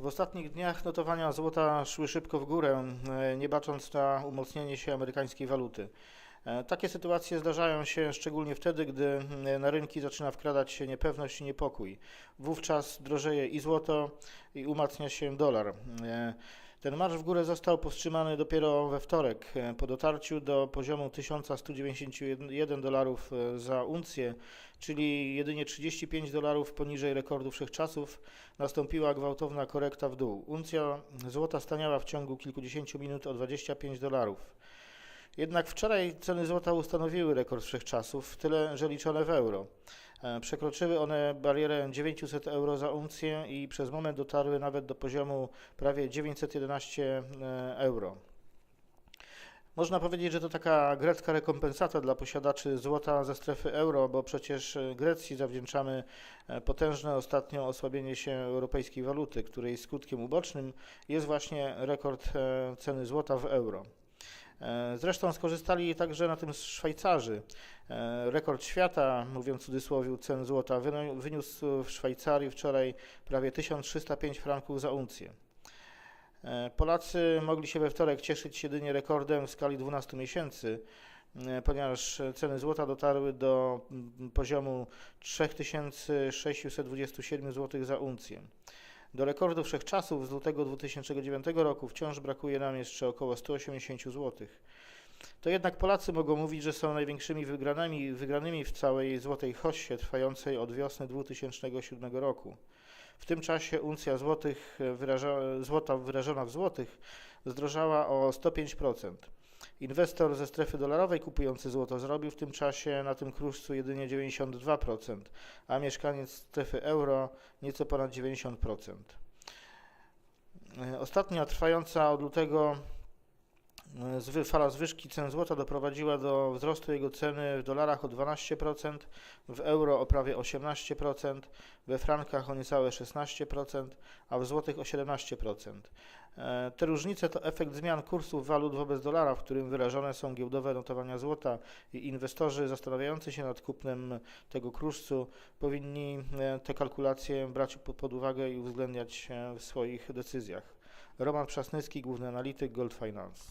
W ostatnich dniach notowania złota szły szybko w górę, e, nie bacząc na umocnienie się amerykańskiej waluty. E, Takie sytuacje zdarzają się szczególnie wtedy, gdy e, na rynki zaczyna wkradać się niepewność i niepokój. Wówczas drożeje i złoto, i umacnia się dolar. Ten marsz w górę został powstrzymany dopiero we wtorek e, po dotarciu do poziomu 1191 dolarów e, za uncję, czyli jedynie 35 dolarów poniżej rekordu wszechczasów. Nastąpiła gwałtowna korekta w dół. Uncja złota staniała w ciągu kilkudziesięciu minut o 25 dolarów. Jednak wczoraj ceny złota ustanowiły rekord wszechczasów, tyle że liczone w euro. E, Przekroczyły one barierę 900 euro za uncję i przez moment dotarły nawet do poziomu prawie 911 e, euro. Można powiedzieć, że to taka grecka rekompensata dla posiadaczy złota ze strefy euro, bo przecież e, Grecji zawdzięczamy potężne ostatnio osłabienie się europejskiej waluty, której skutkiem ubocznym jest właśnie rekord ceny złota w euro. Zresztą skorzystali także na tym Szwajcarzy. E, Rekord świata, mówiąc w cudzysłowie, cen złota wyniósł w Szwajcarii wczoraj prawie 1305 franków za uncję. E, Polacy mogli się we wtorek cieszyć jedynie rekordem w skali 12 miesięcy, e, ponieważ ceny złota dotarły do mm, poziomu 3627 zł za uncję. Do rekordu wszechczasów z lutego 2009 roku wciąż brakuje nam jeszcze około 180 zł. To jednak Polacy mogą mówić, że są największymi wygranymi, wygranymi w całej złotej hossie trwającej od wiosny 2007 roku. W tym czasie uncja złotych wyraża, złota wyrażona w złotych zdrożała o 105%. Inwestor ze strefy dolarowej kupujący złoto zrobił w tym czasie na tym kruszcu jedynie 92%, a mieszkaniec strefy euro nieco ponad 90%. E, Ostatnia trwająca od lutego fala zwyżki cen złota doprowadziła do wzrostu jego ceny w dolarach o 12%, w euro o prawie 18%, we frankach o niecałe 16%, a w złotych o 17%. E, Te różnice to efekt zmian kursów walut wobec dolara, w którym wyrażone są giełdowe notowania złota i inwestorzy zastanawiający się nad kupnem tego kruszcu powinni e, te kalkulacje brać po- pod uwagę i uwzględniać w swoich decyzjach. Roman Przasnycki, główny analityk Gold Finance.